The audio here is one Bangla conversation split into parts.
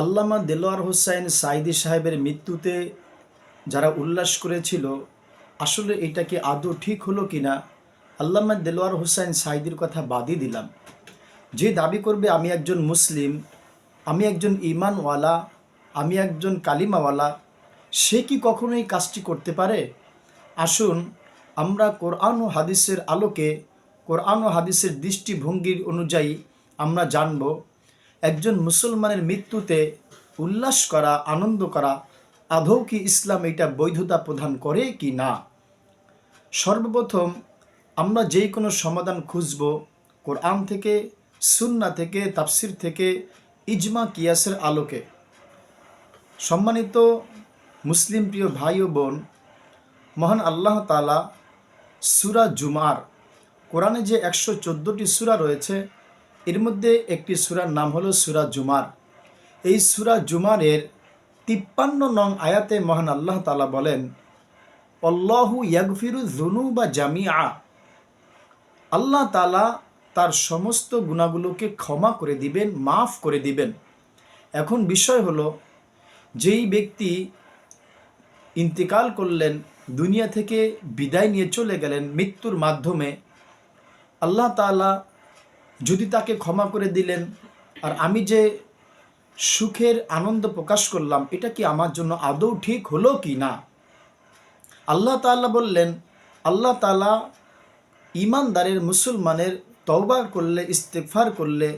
আল্লামা দেলোয়ার হোসাইন সাইদি সাহেবের মৃত্যুতে যারা উল্লাস করেছিল, আসলে এটা কি আদৌ ঠিক হলো কি না? আল্লামা দেলোয়ার হোসাইন সাইদির কথা বাদই দিলাম। যে দাবি করবে, আমি একজন মুসলিম, আমি একজন ইমানওয়ালা আমি একজন কালিমাওয়ালা, সে কি কখনো এই কাজটি করতে পারে? আসুন, আমরা কোরআন ও হাদিসের আলোকে, কোরআন ও হাদিসের দৃষ্টিভঙ্গির অনুযায়ী আমরা জানব একজন মুসলমানের মৃত্যুতে উল্লাস করা, আনন্দ করা, আদৌ কি ইসলাম এটা বৈধতা প্রদান করে কি না? সর্বপ্রথম আমরা যেই কোনো সমাধান খুঁজব, কোরআন থেকে, সুন্না থেকে, তাফসির থেকে, ইজমা, কিয়াসের আলোকে। সম্মানিত মুসলিম প্রিয় ভাই ও বোন, মহান আল্লাহ তালা সুরা জুমার, কোরআনে যে একশো চোদ্দোটি সুরা রয়েছে এর মধ্যে একটি সুরার নাম হলো সুরা জুমার। এই সুরা জুমারের তিপ্পান্ন নং আয়াতে মহান আল্লাহ তালা বলেন অল্লাহু ইয়াগফিরু জুনু বা জামিয়া আল্লাহ তালা তার সমস্ত গুণাগুলোকে ক্ষমা করে দিবেন, মাফ করে দিবেন। এখন বিষয় হলো, যেই ব্যক্তি ইন্তেকাল করলেন, দুনিয়া থেকে বিদায় নিয়ে চলে গেলেন মৃত্যুর মাধ্যমে, আল্লাহ তালা যদি তাকে ক্ষমা করে দিলেন, আর আমি যে সুখের আনন্দ প্রকাশ করলাম, এটা কি আমার জন্য আদৌ ঠিক হলো কি না? আল্লাহ তাআলা বললেন, আল্লাহ তালা ইমানদারের মুসলমানের তওবা করলে ইস্তেফার করলে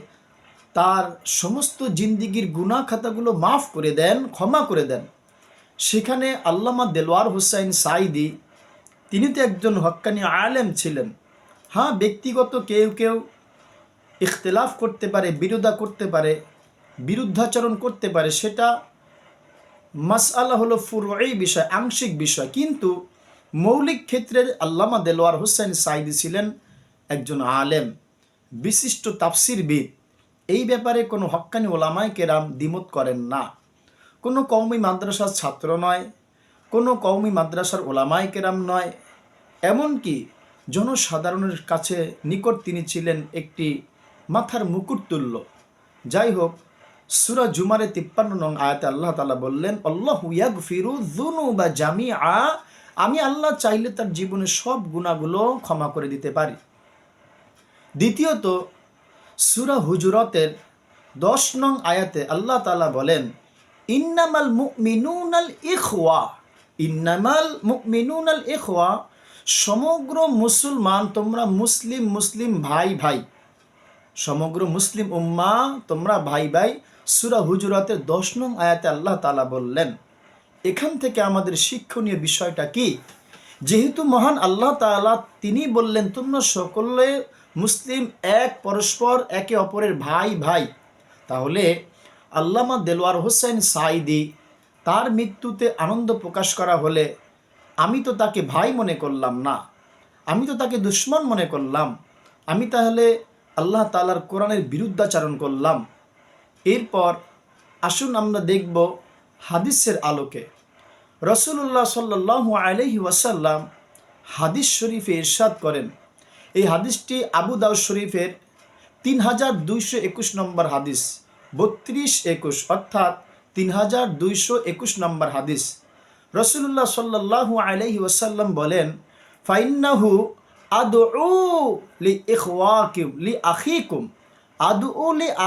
তার সমস্ত জিন্দিগির গুনাহ খাতাগুলো মাফ করে দেন, ক্ষমা করে দেন। সেখানে আল্লামা দেলোয়ার হুসাইন সাইদি তিনি তো একজন হক্কানি আলেম ছিলেন। হ্যাঁ ব্যক্তিগত কেউ কেউ ইখতলাফ করতে পারে, বিরোধা করতে পারে, বিরুদ্ধাচরণ করতে পারে, সেটা মাস মাসআলা হলো ফুরই বিষয়, আংশিক বিষয়। কিন্তু মৌলিক ক্ষেত্রে আল্লামা দেলোয়ার হোসেন সাইদি ছিলেন একজন আলেম, বিশিষ্ট তাফসিরবিদ। এই ব্যাপারে কোনো হক্কানি ওলামায় কেরাম দ্বিমত করেন না। কোনো কৌমি মাদ্রাসার ছাত্র নয়, কোনো কৌমি মাদ্রাসার ওলামায় কেরাম নয়। এমনকি জনসাধারণের কাছে নিকট তিনি ছিলেন একটি মাথার মুকুট তুল্য যাই হোক সুরা জুমারে তিপ্পান্ন নং আয়াতে আল্লাহ তালা বললেন, আল্লাহ ইয়াগ ফিরু জুনু বা জামি আ আমি আল্লাহ চাইলে তার জীবনের সব গুণাগুলো ক্ষমা করে দিতে পারি। দ্বিতীয়ত, সুরা হুজুরতের দশ নং আয়াতে আল্লাহ তালা বলেন, ইন্নামাল মুমিনুনাল ইখওয়া। ইন্নামাল মুমিনুনাল ইখওয়া, সমগ্র মুসলমান, তোমরা মুসলিম মুসলিম ভাই ভাই। সমগ্র মুসলিম উম্মা, তোমরা ভাই ভাই, সুরা হুজুরাতের দশ নং আয়াতে আল্লাহ তালা বললেন, এখান থেকে আমাদের শিক্ষণীয় বিষয়টা কি? যেহেতু মহান আল্লাহ তালা তিনি বললেন, তোমরা সকলে মুসলিম, এক পরস্পর, একে অপরের ভাই ভাই। তাহলে আল্লামা দেলোয়ার হোসেন সাইদি তার মৃত্যুতে আনন্দ প্রকাশ করা হলে আমি তো তাকে ভাই মনে করলাম না, আমি তো তাকে দুশ্মন মনে করলাম, আমি তাহলে আল্লাহ তালার কোরআনের বিরুদ্ধাচারণ করলাম। এরপর আসুন আমরা দেখব হাদিসের আলোকে। রসুল্লাহ সাল্লাহ আলহি ওয়াসাল্লাম হাদিস শরীফে ইরশাদ করেন। এই হাদিসটি আবু দাউদ শরীফের তিন হাজার দুইশো একুশ নম্বর হাদিস, বত্রিশ একুশ, অর্থাৎ তিন হাজার দুইশো একুশ নম্বর হাদিস। রসুল্লাহ সাল্লাহ আলহি ওয়াসাল্লাম বলেন, ফাইন্নাহু আদু লি ইখওয়াকিম আখিকুম।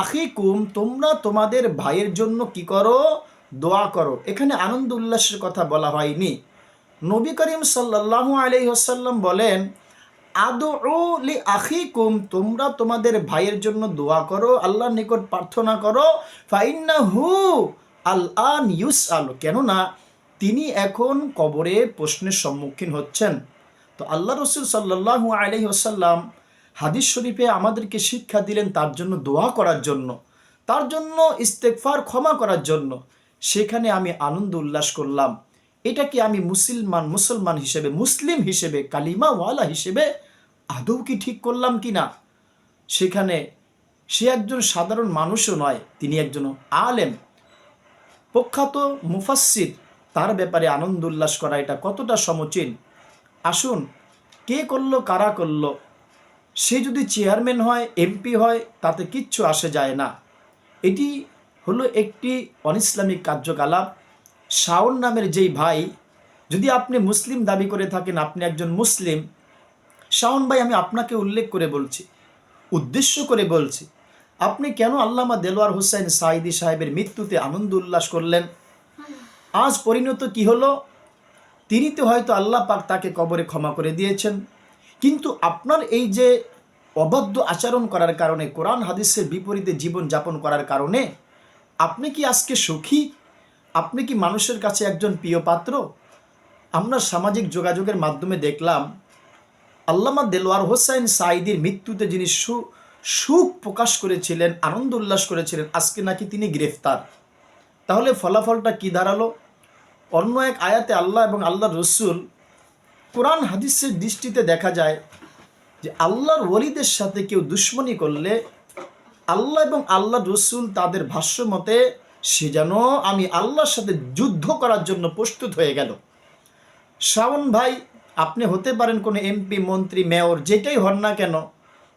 আখিকুম, তোমরা তোমাদের ভাইয়ের জন্য কি করো? দোয়া করো। এখানে আনন্দ উল্লাসের কথা বলা হয়নি। নবী করিম সাল্লাল্লাহু আলাইহি ওয়াসাল্লাম বলেন আদু লি আখিকুম, তোমরা তোমাদের ভাইয়ের জন্য দোয়া করো, আল্লাহর নিকট প্রার্থনা করো। ফাইন্না হু আল আন ইউস আল কেননা তিনি এখন কবরে প্রশ্নের সম্মুখীন হচ্ছেন। তো আল্লাহ রসুল সাল্লাহ আলহি আসাল্লাম হাদিস শরীফে আমাদেরকে শিক্ষা দিলেন তার জন্য দোয়া করার জন্য, তার জন্য ইস্তেকফার ক্ষমা করার জন্য। সেখানে আমি আনন্দ উল্লাস করলাম। এটা কি আমি মুসলমান মুসলমান হিসেবে, মুসলিম হিসেবে, কালিমাওয়ালা হিসেবে আদৌ কি ঠিক করলাম কি না? সেখানে সে একজন সাধারণ মানুষও নয়, তিনি একজন আলেম, প্রখ্যাত মুফাসির তার ব্যাপারে আনন্দ উল্লাস করা এটা কতটা সমচীন? আসুন, কে করল, কারা করল? সে যদি চেয়ারম্যান হয়, এমপি হয়, তাতে কিচ্ছু আসে যায় না। এটি হলো একটি অনিসলামিক কার্যকলাপ। শাওন নামের যেই ভাই, যদি আপনি মুসলিম দাবি করে থাকেন, আপনি একজন মুসলিম, শাওন ভাই, আমি আপনাকে উল্লেখ করে বলছি, উদ্দেশ্য করে বলছি, আপনি কেন আল্লামা দেলোয়ার হোসেন সাইদি সাহেবের মৃত্যুতে আনন্দ উল্লাস করলেন? আজ পরিণত কি হলো? তিনি তো হয়তো আল্লাহ পাক তাকে কবরে ক্ষমা করে দিয়েছেন। কিন্তু আপনার এই যে অবাধ্য আচরণ করার কারণে, কোরআন হাদিসের বিপরীতে জীবন যাপন করার কারণে, আপনি কি আজকে সুখী? আপনি কি মানুষের কাছে একজন প্রিয় পাত্র? আমরা সামাজিক যোগাযোগের মাধ্যমে দেখলাম, আল্লামা দেলোয়ার হোসাইন সাইদির মৃত্যুতে যিনি সু, সুখ প্রকাশ করেছিলেন, আনন্দ উল্লাস করেছিলেন, আজকে নাকি তিনি গ্রেফতার। তাহলে ফলাফলটা কি দাঁড়াল? অন্য এক আয়াতে আল্লাহ এবং আল্লাহ রসুল কোরআন হাদিসের দৃষ্টিতে দেখা যায় যে আল্লাহর ওলিদের সাথে কেউ দুশ্মনী করলে আল্লাহ এবং আল্লাহ রসুল তাদের ভাষ্য মতে, সে যেন আমি আল্লাহর সাথে যুদ্ধ করার জন্য প্রস্তুত হয়ে গেল। শ্রাবণ ভাই, আপনি হতে পারেন কোনো এমপি, মন্ত্রী, মেয়র, যেটাই হন না কেন,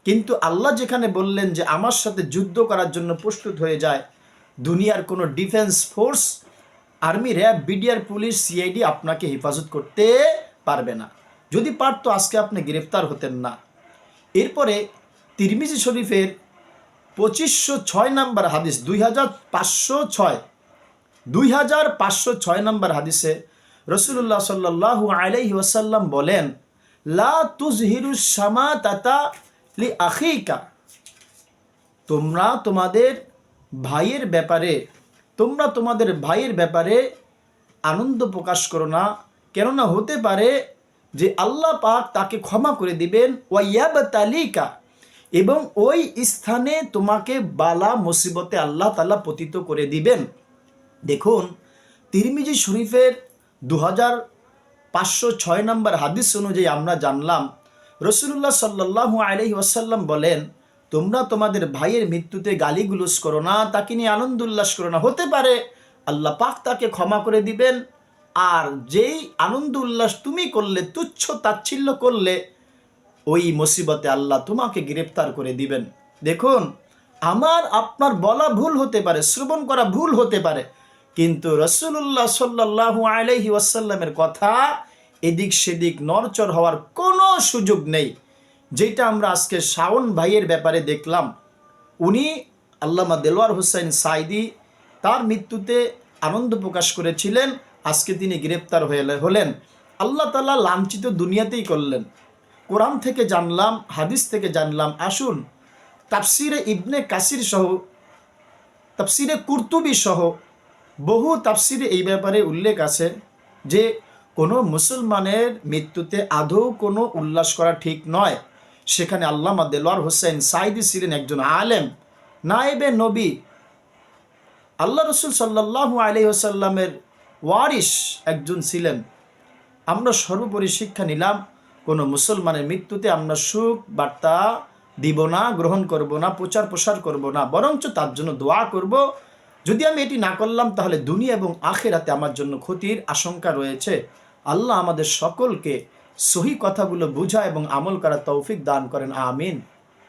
কিন্তু আল্লাহ যেখানে বললেন যে আমার সাথে যুদ্ধ করার জন্য প্রস্তুত হয়ে যায়, দুনিয়ার কোনো defence force army RAB BDR police, CID আপনাকে হেফাজত করতে পারবে না। যদি পারতো আজকে আপনি গ্রেফতার হতেন না। এরপরে তিরমিজি শরীফের পঁচিশশো ছয় নম্বর হাদিস, দুই হাজার পাঁচশো ছয়, দুই হাজার পাঁচশো ছয় নম্বর হাদিসে রসুল্লাহ সাল্লাহু আলাইহি ওয়াসাল্লাম বলেন, লা তুজহিরু শামা তাতা লি আখিকা। তোমরা তোমাদের ভাইয়ের ব্যাপারে তোমরা তোমাদের ভাইয়ের ব্যাপারে আনন্দ প্রকাশ করো না। কেননা হতে পারে যে আল্লাহ পাক তাকে ক্ষমা করে দিবেন। ওয়াইয়াব তালিকা এবং ওই স্থানে তোমাকে বালা মুসিবতে আল্লাহ তালা পতিত করে দিবেন। দেখুন, তিরমিজি শরীফের দু হাজার পাঁচশো ছয় নম্বর হাদিস অনুযায়ী আমরা জানলাম রসুল্লাহ সাল্লাহ আলহি ওয়াসাল্লাম বলেন তোমরা তোমাদের ভাইয়ের মৃত্যুতে গালিগুলোস করো না, তাকে নিয়ে আনন্দ উল্লাস করো না। হতে পারে আল্লাহ পাক তাকে ক্ষমা করে দিবেন, আর যেই আনন্দ উল্লাস তুমি করলে, তুচ্ছ তাচ্ছিল্য করলে, ওই মুসিবতে আল্লাহ তোমাকে গ্রেপ্তার করে দিবেন। দেখুন, আমার, আপনার বলা ভুল হতে পারে, শ্রবণ করা ভুল হতে পারে, কিন্তু রসুল্লাহ সাল্লাহ আলহি ওয়াসাল্লামের কথা এদিক সেদিক নরচর হওয়ার কোনো সুযোগ নেই। যেটা আমরা আজকে শাওন ভাইয়ের ব্যাপারে দেখলাম, উনি আল্লামা দেলোয়ার হোসেন সাইদি তার মৃত্যুতে আনন্দ প্রকাশ করেছিলেন, আজকে তিনি গ্রেপ্তার হয়ে হলেন। আল্লাহ তালা লাঞ্ছিত দুনিয়াতেই করলেন। কোরআন থেকে জানলাম, হাদিস থেকে জানলাম, আসুন, তাফসিরে ইবনে কাসির সহ, তাফসিরে কুর্তুবি সহ বহু তাফসিরে এই ব্যাপারে উল্লেখ আছে যে কোনো মুসলমানের মৃত্যুতে আদৌ কোনো উল্লাস করা ঠিক নয়। সেখানে আল্লামা দেলোয়ার হোসেন সাইদি ছিলেন একজন আলেম, নায়েবে নবী। আল্লাহ রসুল সাল্লাহ আলি হোসাল্লামের ওয়ারিস একজন ছিলেন। আমরা সর্বোপরি শিক্ষা নিলাম, কোনো মুসলমানের মৃত্যুতে আমরা সুখ বার্তা দিব না, গ্রহণ করব না, প্রচার প্রসার করব না, বরঞ্চ তার জন্য দোয়া করব। যদি আমি এটি না করলাম, তাহলে দুনিয়া এবং আখেরাতে আমার জন্য ক্ষতির আশঙ্কা রয়েছে। আল্লাহ আমাদের সকলকে সহি কথাগুলো বুঝা এবং আমল করা তৌফিক দান করেন আমিন।